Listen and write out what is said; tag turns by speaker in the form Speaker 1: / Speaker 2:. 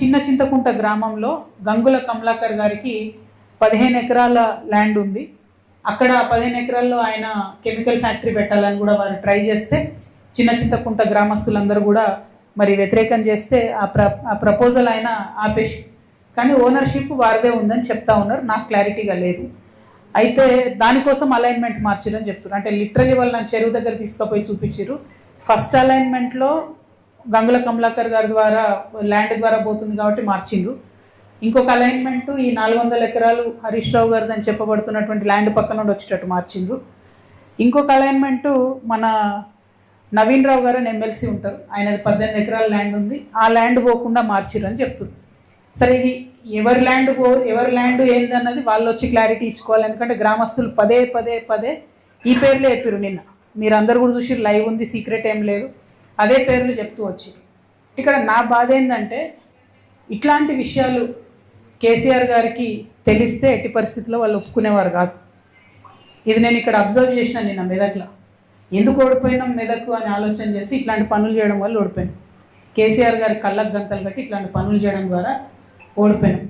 Speaker 1: చిన్న చింతకుంట గ్రామంలో గంగుల కమలాకర్ గారికి పదిహేను ఎకరాల ల్యాండ్ ఉంది. అక్కడ పదిహేను ఎకరాల్లో ఆయన కెమికల్ ఫ్యాక్టరీ పెట్టాలని కూడా వారు ట్రై చేస్తే చిన్న చింతకుంట గ్రామస్తులందరూ కూడా మరి వ్యతిరేకం చేస్తే ఆ ప్ర ఆ ప్రపోజల్ ఆయన ఆపేసి కానీ ఓనర్షిప్ వారిదే ఉందని చెప్తా ఉన్నారు. నాకు క్లారిటీగా లేదు. అయితే దానికోసం అలైన్మెంట్ మార్చిరని చెప్తున్నారు. అంటే లిటరలీ వాళ్ళు నన్ను చెరువు దగ్గర తీసుకుపోయి చూపించారు ఫస్ట్ అలైన్మెంట్లో గంగుల కమలాకర్ గారి ద్వారా ల్యాండ్ ద్వారా పోతుంది కాబట్టి మార్చిండు. ఇంకొక అలైన్మెంట్ ఈ నాలుగు వందల ఎకరాలు హరీష్ రావు గారిది అని చెప్పబడుతున్నటువంటి ల్యాండ్ పక్క నుండి వచ్చేటట్టు మార్చిండ్రు ఇంకొక అలైన్మెంట్ మన నవీన్ రావు గారు అని ఎమ్మెల్సీ ఉంటారు. ఆయనది పద్దెనిమిది ఎకరాల ల్యాండ్ ఉంది. ఆ ల్యాండ్ పోకుండా మార్చిర్రు అని చెప్తున్నారు సరే ఇది ఎవరి ల్యాండ్ పో ఎవరి ల్యాండ్ ఏందన్నది వాళ్ళు వచ్చి క్లారిటీ ఇచ్చుకోవాలి. ఎందుకంటే గ్రామస్తులు పదే పదే పదే ఈ పేర్లే ఎత్తురు నిన్న. మీరు అందరు కూడా చూసి లైవ్ ఉంది సీక్రెట్ ఏం లేదు. అదే పేర్లు చెప్తూ వచ్చి ఇక్కడ నా బాధ ఏంటంటే ఇట్లాంటి విషయాలు కేసీఆర్ గారికి తెలిస్తే ఎట్టి పరిస్థితుల్లో వాళ్ళు ఒప్పుకునేవారు కాదు. ఇది నేను ఇక్కడ అబ్జర్వ్ చేసిన నిన్న మెదక్లో. ఎందుకు ఓడిపోయినాం మెదక్ అని ఆలోచన చేసి ఇట్లాంటి పనులు చేయడం వల్ల ఓడిపోయాను. కేసీఆర్ గారి కళ్ళకు గంతలు కట్టి ఇట్లాంటి పనులు చేయడం ద్వారా ఓడిపోయాం